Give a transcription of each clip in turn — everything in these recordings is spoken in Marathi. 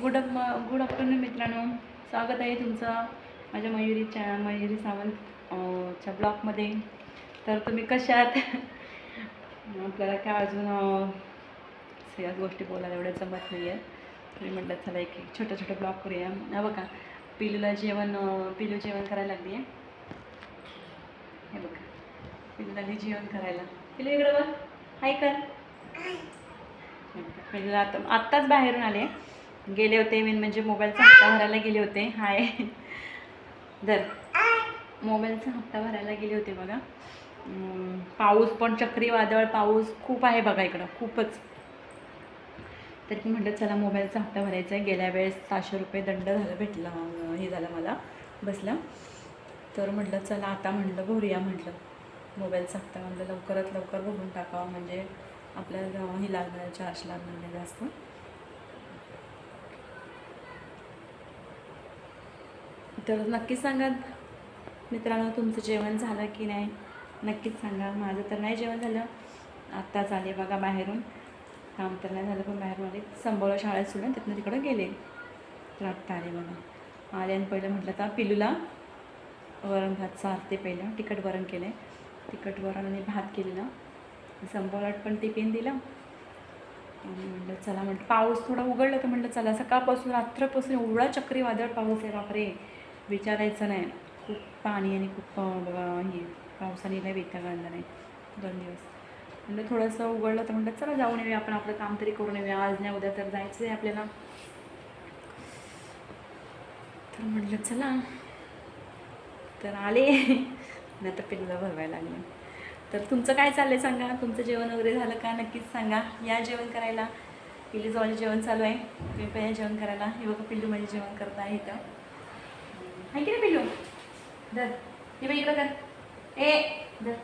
गुड गुड आफ्टरनून मित्रांनो. स्वागत आहे तुमचं माझ्या मयुरीच्या मयुरी सावंत च्या ब्लॉगमध्ये. तर तुम्ही कशा आहात? आपल्याला काय अजून सगळ्याच गोष्टी बोलायला एवढ्या जमत नाही आहे तरी म्हटलं चला एक एक छोटं छोटं ब्लॉग करूया. हा बघा पिलूला जेवण पिलू जेवण करायला लागली आहे हे बघा पिलू लागली जेवण करायला. पिलू इकडं बघ. हाय कर. म्हणजे आता आत्ताच बाहेरून आले गेले होते. मेन म्हणजे मोबाईलचा हप्ता भरायला गेले होते. हाय. दर मोबाईलचा हप्ता भरायला गेले होते बघा. पाऊस पण चक्रीवादळ पाऊस खूप आहे बघा इकडं. खूपच. तर मी म्हटलं चला मोबाईलचा हप्ता भरायचा आहे. गेल्या वेळेस सहाशे रुपये दंड झालं भेटला हे झालं मला. बसलं. तर म्हटलं चला आता म्हटलं भरूया म्हटलं. मोबाईलचा हप्ता म्हटलं लवकरात लवकर भरून टाकावा. म्हणजे आपल्याला हे लागणार चार्ज लागणार नाही जास्त. तर नक्कीच सांगा. मित्रांनो तुमचं जेवण झालं की नाही? नक्कीच सांगा. माझं तर नाही जेवण झालं. आत्ताच आले बघा बाहेरून. काम तर नाही झालं पण बाहेरून आले. संभवलं शाळेत सोडून तिथनं तिकडं गेले. तर आत्ता आले बघा. आले आणि पहिलं म्हटलं तर पिलूला वरण भात सारते पहिलं. तिखट वरण केलं आहे तिखट वरण आणि भात केलेला. संपवलाट पण टिफिन दिलं. आणि म्हटलं चला म्हटलं पाऊस थोडा उघडला तर म्हटलं चला. सकाळपासून रात्रपासून एवढा चक्रीवादळ पाऊस आहे बापरे. विचारायचं नाही. खूप पाणी आणि खूप बघा हे पावसाने नाही वेता आणला नाही. दोन दिवस. म्हणलं थोडंसं उघडलं तर म्हणतात चला जाऊन येऊया आपण आपलं काम तरी करून येऊया. आज नाही उद्या तर जायचं आहे आपल्याला. तर म्हटलं चला. तर आले. नाही तर पिल्लं भरवायला लागले. तर तुमचं काय चाललं आहे सांगा? तुमचं जेवण वगैरे झालं का? नक्कीच सांगा. या जेवण करायला. पिल्ली जवळ जेवण चालू आहे. तुम्ही पण या जेवण करायला. हे बघा पिल्लू माझे जेवण करता आहे आहे की नाही पिल्लू. धर. हे बघ इकडं कर ए धर.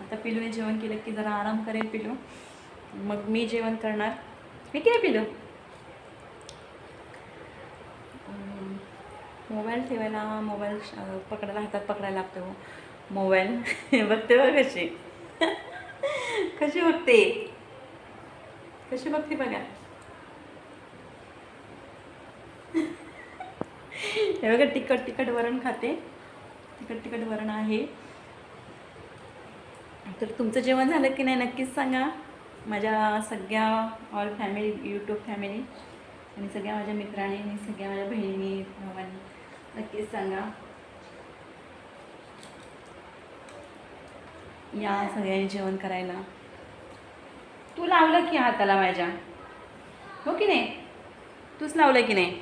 आता पिल्लूने जेवण केलं की जरा आराम करेल पिल्लू मग मी जेवण करणार. हे की नाही पिल्लू मोबाईल ठेवायला मोबाईल पकडायला हातात पकडायला लागतो. मोबाईल. बघते बघ कशी. कशी बघते? कशी बघते बघा. हे बघा तिखट तिखट वरण खाते. तिखट तिखट वरण आहे. तर तुमचं जेवण झालं की नाही नक्कीच सांगा. माझ्या सगळ्या ऑल फॅमिली यूट्यूब फॅमिली आणि सगळ्या माझ्या मित्रांनी आणि सगळ्या माझ्या बहिणी भावांनी नक्कीच सांगा. या सगळ्यांनी जेवण करायला. तू लावलं की हाताला माझ्या. हो की नाही? तूच लावलं की नाही?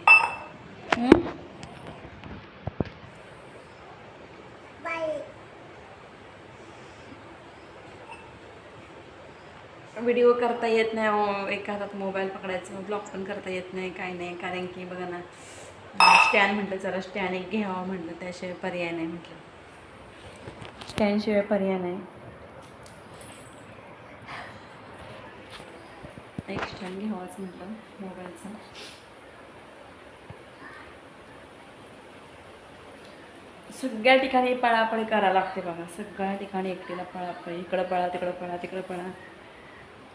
व्हिडिओ करता येत नाही एका हातात मोबाईल पकडायचं ब्लॉग पण करता येत नाही काय नाही कारण की बघा ना स्टँड म्हटलं जरा स्टँड एक घ्यावं म्हटलं त्याशिवाय पर्याय नाही म्हटलं. स्टँडशिवाय पर्याय नाही. एक स्टँड घ्यावाच म्हटलं मोबाईलचा. सगळ्या ठिकाणी पळापळी करायला लागते बघा सगळ्या ठिकाणी एकटीला पळापळी इकडं पळा तिकडं पळा तिकडं पळा.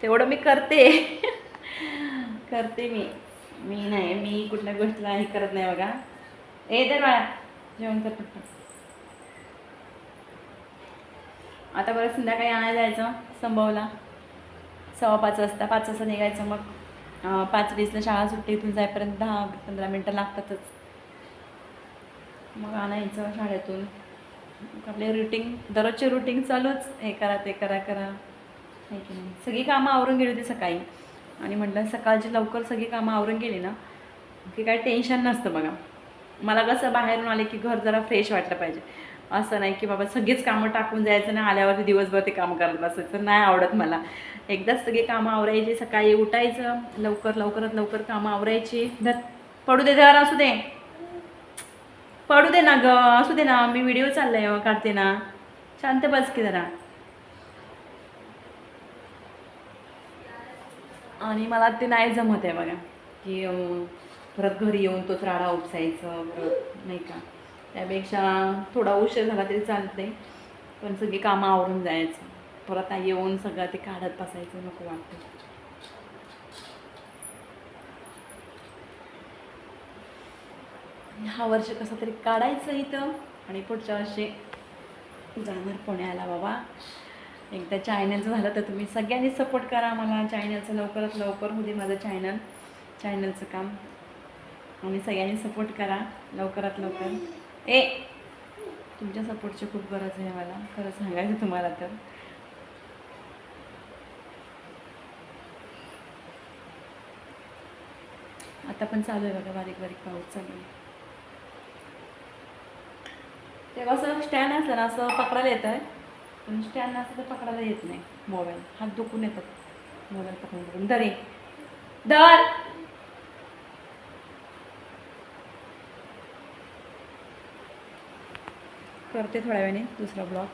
तेवढं मी करते. करते मी. मी नाही मी कुठल्या गोष्टीला हे करत नाही बघा. ए तर बाळा जेवण कर फक्त. आता बरं संध्याकाळी आणायला जायचं संभवला. सव्वा पाच वाजता पाच वाजता निघायचं मग. पाच वीसला शाळा सुट्टी इथून जाईपर्यंत दहा पंधरा मिनटं लागतातच. मग आणायचं शाळेतून. आपले रुटीन दररोजचे रुटीन चालूच. हे करा ते करा करा. आहे की नाही सगळी कामं आवरून गेली होती सकाळी. आणि म्हटलं सकाळची लवकर सगळी कामं आवरून गेली ना की काय टेन्शन नसतं बघा. मला कसं बाहेरून आले की घर जरा फ्रेश वाटलं पाहिजे. असं नाही की बाबा सगळीच कामं टाकून जायचं ना आल्यावरती दिवसभर ते काम करत बसायचं. नाही आवडत मला. एकदाच सगळी कामं आवरायची सकाळी उठायचं लवकर लवकरात लवकर कामं आवरायची. धर पडू दे जरा असू दे. पडू दे ना ग असू दे ना. मी व्हिडिओ चाललाय हो, काढते ना. शांत बस की जरा. आणि मला ते नाही जमत आहे बघा. की परत घरी येऊन तोच राडा उपसायचं परत नाही का. त्यापेक्षा थोडा उशीर झाला तरी चालते पण सगळी कामं आवरून जायचं. परत येऊन सगळं ते काढत बसायचं नको वाटतं. हा वर्ष कसं तरी काढायचं इथं. आणि पुढच्या वर्षी जाणार पुण्याला बाबा. एकदा चॅनल झालं तर तुम्ही सगळ्यांनी सपोर्ट करा मला चॅनलचं लवकरात लवकर होऊ दे माझं चॅनल चॅनलचं काम. आणि सगळ्यांनी सपोर्ट करा लवकरात लवकर. ए तुमच्या सपोर्टची खूप गरज आहे मला. खरं सांगायचं तुम्हाला तर. आता पण चालू आहे बघा बारीक बारीक पाऊस चालू आहे. तेव्हा असं स्टँड असलं ना असं पकडायला येतं आहे पण स्टँड असं तर पकडायला येत नाही. मोबाईल. हात दुखून येतात. मोबाईल पकडून पकडून. दरे दर करते थोड्या वेळाने दुसरा ब्लॉग